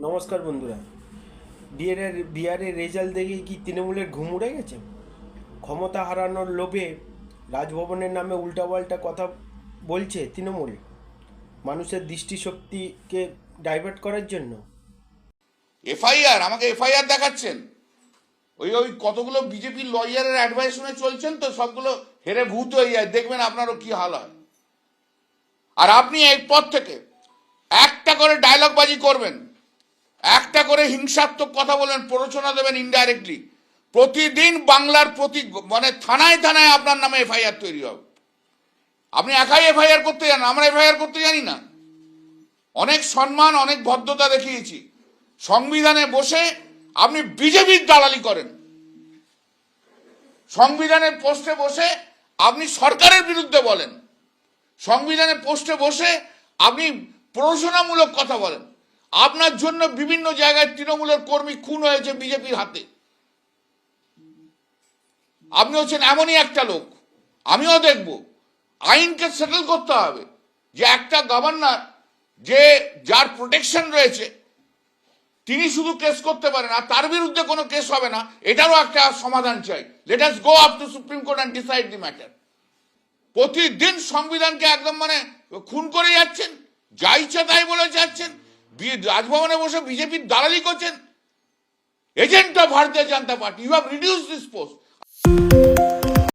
নমস্কার বন্ধুরা। বিহারের বিহারের রেজাল্ট দেখে কি তৃণমূলের ঘুম উড়ে গেছে? ক্ষমতা হারানোর লোভে রাজভবনের নামে উল্টাপাল্টা কথা বলছে তৃণমূল। মানুষের দৃষ্টিশক্তিকে ডাইভার্ট করার জন্য। এফআইআর? আমাকে এফআইআর দেখাচ্ছেন? ওই ওই কতগুলো বিজেপি লয়ারের অ্যাডভাইস শুনে চলছেন তো, সবগুলো হেরে ভূত হয়ে যায়। দেখবেন আপনারও কি হাল হয়। আর আপনি এই পথ থেকে একটা করে ডায়লগ বাজি করবেন। একটা করে হিংসাত্মক কথা বলবেন, প্ররোচনা দেবেন ইনডাইরেক্টলি প্রতিদিন বাংলার প্রতি মানে থানায় থানায় আপনার নামে এফআইআর তৈরি হবে। আপনি একাই এফআইআর করতে জানেন, আমরা এফআইআর করতে জানি না। অনেক সম্মান, অনেক ভদ্রতা দেখিয়েছি। সংবিধানে বসে আপনি বিজেপির দালালি করেন। সংবিধানের পোস্টে বসে আপনি সরকারের বিরুদ্ধে বলেন। সংবিধানের পোস্টে বসে আপনি প্ররোচনামূলক কথা বলেন। আপনার জন্য বিভিন্ন জায়গায় তৃণমূলের কর্মী খুন হয়েছে বিজেপির হাতে। আপনি হচ্ছেন এমনই একটা লোক। আমিও দেখব। আইনকে সেটেল করতে হবে যে একটা গভর্নর যে যার প্রোটেকশন রয়েছে, তিনি শুধু কেস করতে পারেন, আর তার বিরুদ্ধে কোনো কেস হবে না, এটারও একটা সমাধান চাই। Let us go up to supreme court and decide the matter প্রতিদিন সংবিধানকে একদম মানে খুন করে যাচ্ছেন, যা ইচ্ছা তাই বলে যাচ্ছেন রাজভবনে বসে বিজেপির দালালি করছেন। Agent of Bharatiya Janata party. You have reduce this post